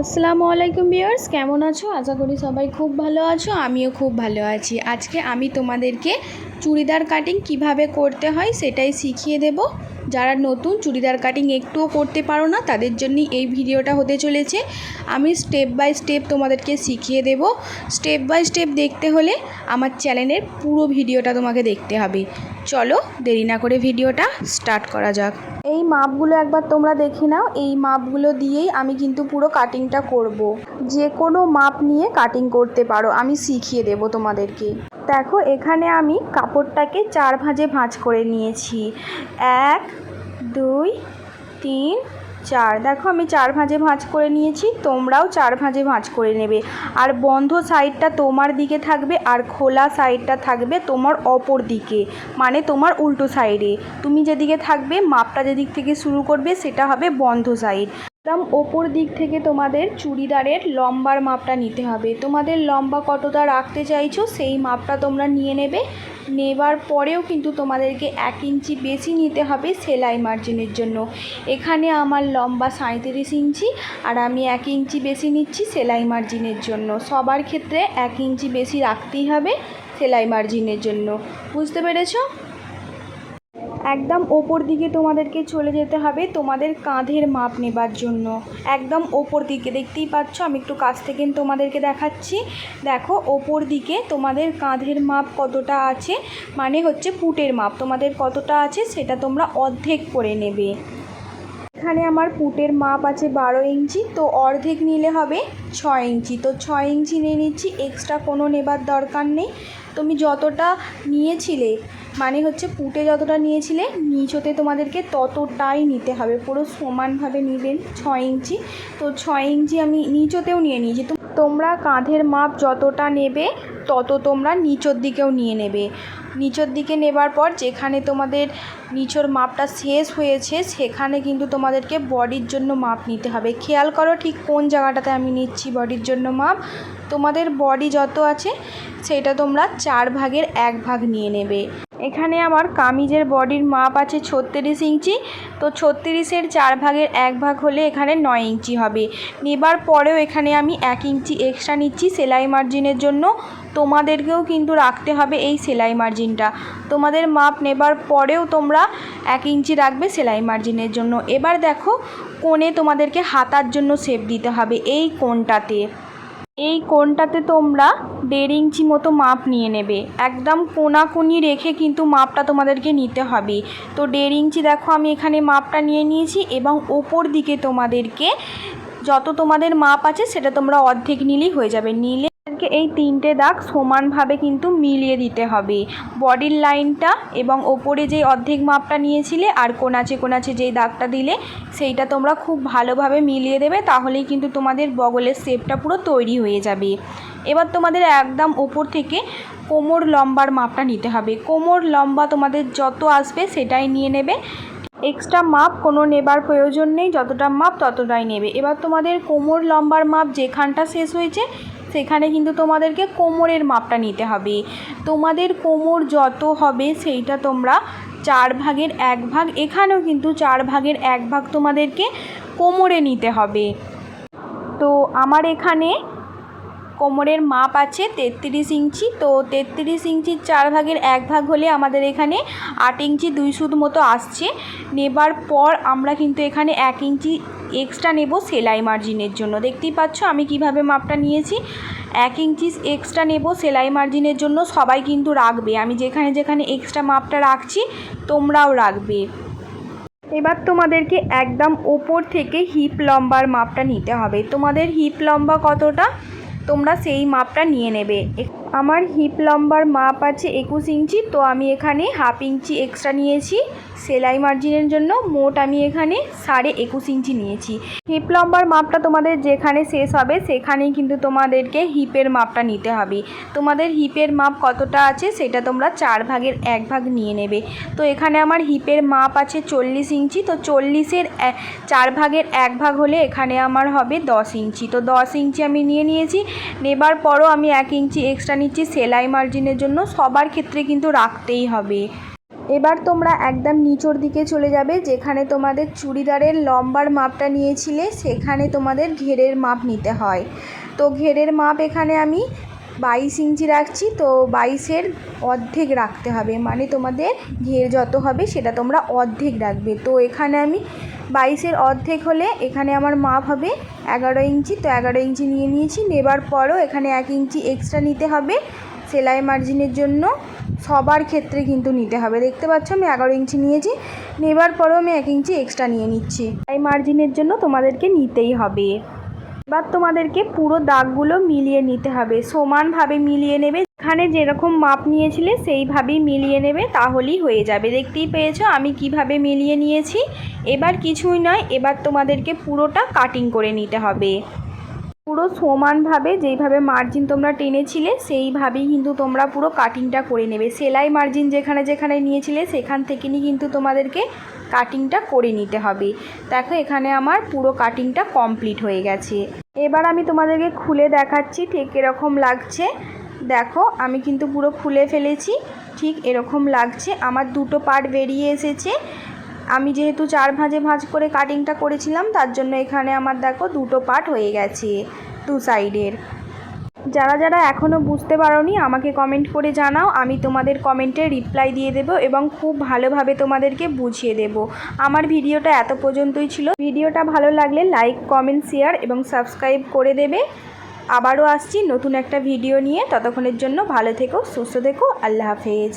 আসসালামু আলাইকুম ভিউয়ার্স, কেমন আছো? আশা করি সবাই খুব ভালো আছো, আমিও খুব ভালো আছি। আজকে আমি তোমাদেরকে চুড়িদার কাটিং কীভাবে করতে হয় সেটাই শিখিয়ে দেব। যারা নতুন চুড়িদার কাটিং একটুও করতে পারো না, তাদের জন্যই এই ভিডিওটা হতে চলেছে। আমি স্টেপ বাই স্টেপ তোমাদেরকে শিখিয়ে দেব। স্টেপ বাই স্টেপ দেখতে হলে আমার চ্যানেলের পুরো ভিডিওটা তোমাকে দেখতে হবে। চলো দেরি না করে ভিডিওটা স্টার্ট করা যাক। এই মাপগুলো একবার তোমরা দেখে নাও। এই মাপগুলো দিয়েই আমি কিন্তু পুরো কাটিংটা করব। যে কোনো মাপ নিয়ে কাটিং করতে পারো। আমি শিখিয়ে দেব তোমাদেরকে। দেখো, এখানে আমি কাপড়টাকে চার ভাঁজে ভাঁজ করে নিয়েছি। এক, দুই, তিন, চার। দেখো, আমি চার ভাঁজে ভাঁজ করে নিয়েছি, তোমরাও চার ভাঁজে ভাঁজ করে নেবে। আর বন্ধ সাইডটা তোমার দিকে থাকবে, আর খোলা সাইডটা থাকবে তোমার অপর দিকে মানে তোমার উল্টো সাইডে। তুমি যেদিকে থাকবে, মাপটা যেদিক থেকে শুরু করবে, সেটা হবে বন্ধ সাইড। একদম ওপর দিক থেকে তোমাদের চুড়িদারের লম্বার মাপটা নিতে হবে। তোমাদের লম্বা কতটা রাখতে চাইছো, সেই মাপটা তোমরা নিয়ে নেবে। নেবার পরেও কিন্তু তোমাদেরকে এক ইঞ্চি বেশি নিতে হবে সেলাই মার্জিনের জন্য। এখানে আমার লম্বা সাঁইত্রিশ ইঞ্চি আর আমি এক ইঞ্চি বেশি নিচ্ছি সেলাই মার্জিনের জন্য। সবার ক্ষেত্রে এক ইঞ্চি বেশি রাখতেই হবে সেলাই মার্জিনের জন্য। বুঝতে পেরেছ? একদম ওপর দিকে তোমাদেরকে চলে যেতে হবে তোমাদের কাঁধের মাপ নেবার জন্য। একদম ওপর দিকে, দেখতেই পাচ্ছ? আমি একটু কাছ থেকে তোমাদেরকে দেখাচ্ছি। দেখো, ওপর দিকে তোমাদের কাঁধের মাপ কতটা আছে? মানে হচ্ছে পুটের মাপ। তোমাদের কতটা আছে সেটা তোমরা অর্ধেক করে নেবে। এখানে আমার পুটের মাপ আছে বারো ইঞ্চি, তো অর্ধেক নিলে হবে ছয় ইঞ্চি। তো ছয় ইঞ্চি নিয়ে নিচ্ছি, এক্সট্রা কোনো নেবার দরকার নেই। তুমি যতটা নিয়েছিলে মানে হচ্ছে পুটে যতটা নিয়েছিলে নিচতে তোমাদেরকে ততটাই নিতে হবে। পুরো সমানভাবে নেবেন ছ ইঞ্চি। তো ছয় ইঞ্চি আমি নিচতেও নিয়ে নিয়েছি। তো তোমরা কাঁধের মাপ যতটা নেবে, তত তোমরা নিচের দিকেও নিয়ে নেবে। নিচের দিকে নেবার পর যেখানে তোমাদের নিচের মাপটা শেষ হয়েছে, সেখানে কিন্তু তোমাদেরকে বডির জন্য মাপ নিতে হবে। খেয়াল করো ঠিক কোন জায়গাটাতে আমি নিচ্ছি বডির জন্য মাপ। তোমাদের বডি যত আছে, সেটা তোমরা চার ভাগের এক ভাগ নিয়ে নেবে। এখানে আমার কামিজের বডির মাপ আছে ছত্রিশ ইঞ্চি। তো ছত্রিশের চার ভাগের এক ভাগ হলে এখানে নয় ইঞ্চি হবে। নেবার পরেও এখানে আমি এক ইঞ্চি এক্সট্রা নিচ্ছি সেলাই মার্জিনের জন্য। তোমাদেরকেও কিন্তু রাখতে হবে এই সেলাই মার্জিনটা। তোমাদের মাপ নেবার পরেও তোমরা এক ইঞ্চি রাখবে সেলাই মার্জিনের জন্য। এবার দেখো কোণে তোমাদেরকে হাতার জন্য শেপ দিতে হবে এই কোণটাতে। এই কোনটাতে তোমরা দেড় ইঞ্চি মতো মাপ নিয়ে নেবে। একদম কোনাকুনি রেখে কিন্তু মাপটা তোমাদেরকে নিতে হবে। তো দেড় ইঞ্চি দেখো, আমি এখানে মাপটা নিয়ে নিয়েছি এবং ওপর দিকে তোমাদেরকে যত তোমাদের মাপ আছে সেটা তোমরা অর্ধেক নিলেই হয়ে যাবে। নিলে এই তিনটে দাগ সমানভাবে কিন্তু মিলিয়ে দিতে হবে। বডির লাইনটা এবং ওপরে যেই অর্ধেক মাপটা নিয়েছিলে আর কোনাচে কোনাচে যেই দাগটা দিলে, সেইটা তোমরা খুব ভালোভাবে মিলিয়ে দেবে, তাহলেই কিন্তু তোমাদের বগলের শেপটা পুরো তৈরি হয়ে যাবে। এবার তোমাদের একদম ওপর থেকে কোমর লম্বার মাপটা নিতে হবে। কোমর লম্বা তোমাদের যত আসবে সেটাই নিয়ে নেবে। এক্সট্রা মাপ কোনো নেবার প্রয়োজন নেই, যতটা মাপ ততটাই নেবে। এবার তোমাদের কোমর লম্বার মাপ যেখানটা শেষ হয়েছে সেখানে কিন্তু তোমাদেরকে কোমরের মাপটা নিতে হবে। তোমাদের কোমর যত হবে সেইটা তোমরা চার ভাগের এক ভাগ, এখানেও কিন্তু চার ভাগের এক ভাগ তোমাদেরকে কোমরে নিতে হবে। তো আমার এখানে কোমরের মাপ আছে তেত্রিশ ইঞ্চি, তো তেত্রিশ ইঞ্চির চার ভাগের এক ভাগ হলে আমাদের এখানে আট ইঞ্চি দুই সুদ মতো আসছে। নেবার পর আমরা কিন্তু এখানে এক ইঞ্চি এক্সট্রা নেব সেলাই মার্জিনের জন্য। দেখতেই পাচ্ছ আমি কীভাবে মাপটা নিয়েছি। এক ইঞ্চি এক্সট্রা নেব সেলাই মার্জিনের জন্য। সবাই কিন্তু রাখবে। আমি যেখানে যেখানে এক্সট্রা মাপটা রাখছি, তোমরাও রাখবে। এবার তোমাদেরকে একদম ওপর থেকে হিপ লম্বার মাপটা নিতে হবে। তোমাদের হিপ লম্বা কতটা? তোমরা সেই মাপটা নিয়ে নেবে। আমার হিপ লম্বার মাপ আছে একুশ ইঞ্চি, তো আমি এখানে হাফ ইঞ্চি এক্সট্রা নিয়েছি। সেলাই মার্জিনের জন্য মোট আমি এখানে সাড়ে একুশ ইঞ্চি নিয়েছি। হিপ লম্বার মাপটা তোমাদের যেখানে শেষ হবে, সেখানেই কিন্তু তোমাদেরকে হিপের মাপটা নিতে হবে। তোমাদের হিপের মাপ কতটা আছে, সেটা তোমরা চার ভাগের এক ভাগ নিয়ে নেবে। তো এখানে আমার হিপের মাপ আছে চল্লিশ ইঞ্চি, তো চল্লিশের চার ভাগের এক ভাগ হলে এখানে আমার হবে দশ ইঞ্চি। তো দশ ইঞ্চি আমি নিয়ে নিয়েছি, নেবার পরও আমি এক ইঞ্চি এক্সট্রা নিচ্ছি সেলাই মার্জিনের জন্য, সবার ক্ষেত্রে কিন্তু রাখতেই হবে। এবার তোমরা একদম নিচের দিকে চলে যাবে, যেখানে তোমাদের চুড়িদারের লম্বার মাপটা নিয়েছিলে, সেখানে তোমাদের ঘেরের মাপ নিতে হয়। তো ঘেরের মাপ এখানে আমি বাইশ ইঞ্চি রাখছি, তো বাইশের অর্ধেক রাখতে হবে মানে তোমাদের ঘের যত হবে সেটা তোমরা অর্ধেক রাখবে। তো এখানে আমি বাইশের অর্ধেক হলে এখানে আমার মাপ হবে এগারো ইঞ্চি, তো এগারো ইঞ্চি নিয়ে নিয়েছি। নেবার পরও এখানে এক ইঞ্চি এক্সট্রা নিতে হবে। সেলাই মার্জিনের জন্য সবার ক্ষেত্রে কিন্তু নিতে হবে। দেখতে পাচ্ছ, আমি এগারো ইঞ্চি নিয়েছি। নেবার পরেও আমি এক ইঞ্চি এক্সট্রা নিয়ে নিচ্ছি। সেলাই মার্জিনের জন্য তোমাদেরকে নিতেই হবে। এবার তোমাদেরকে পুরো দাগগুলো মিলিয়ে নিতে হবে। সমানভাবে মিলিয়ে নেবে এখানে যেরকম মাপ নিয়েছিলে সেইভাবেই মিলিয়ে নেবে, তাহলেই হয়ে যাবে। দেখতেই পেয়েছ, আমি কীভাবে মিলিয়ে নিয়েছি। এবার কিছুই নয়, এবার তোমাদেরকে পুরোটা কাটিং করে নিতে হবে। পুরো সমানভাবে যেইভাবে মার্জিন তোমরা টেনেছিলে, সেইভাবেই কিন্তু তোমরা পুরো কাটিংটা করে নেবে। সেলাই মার্জিন যেখানে যেখানে নিয়েছিলে, সেখান থেকেই কিন্তু তোমাদেরকে কাটিংটা করে নিতে হবে। দেখো, এখানে আমার পুরো কাটিংটা কমপ্লিট হয়ে গেছে। এবার আমি তোমাদেরকে খুলে দেখাচ্ছি ঠিক এরকম লাগছে। দেখো, আমি কিন্তু পুরো খুলে ফেলেছি। ঠিক এরকম লাগছে। আমার দুটো পার্ট বেরিয়ে এসেছে। আমি যেহেতু চার ভাঁজে ভাঁজ করে কাটিংটা করেছিলাম, তার জন্য এখানে আমার দেখো দুটো পার্ট হয়ে গেছে দু সাইডের যারা যারা এখনও বুঝতে পারোনি, আমাকে কমেন্ট করে জানাও। আমি তোমাদের কমেন্টে রিপ্লাই দিয়ে দেবো এবং খুব ভালোভাবে তোমাদেরকে বুঝিয়ে দেব। আমার ভিডিওটা এত পর্যন্তই ছিল। ভিডিওটা ভালো লাগলে লাইক কমেন্ট শেয়ার এবং সাবস্ক্রাইব করে দেবে। আবারও আসছি নতুন একটা ভিডিও নিয়ে। ততক্ষণের জন্য ভালো থেকো সুস্থ থেকো আল্লাহ হাফেজ।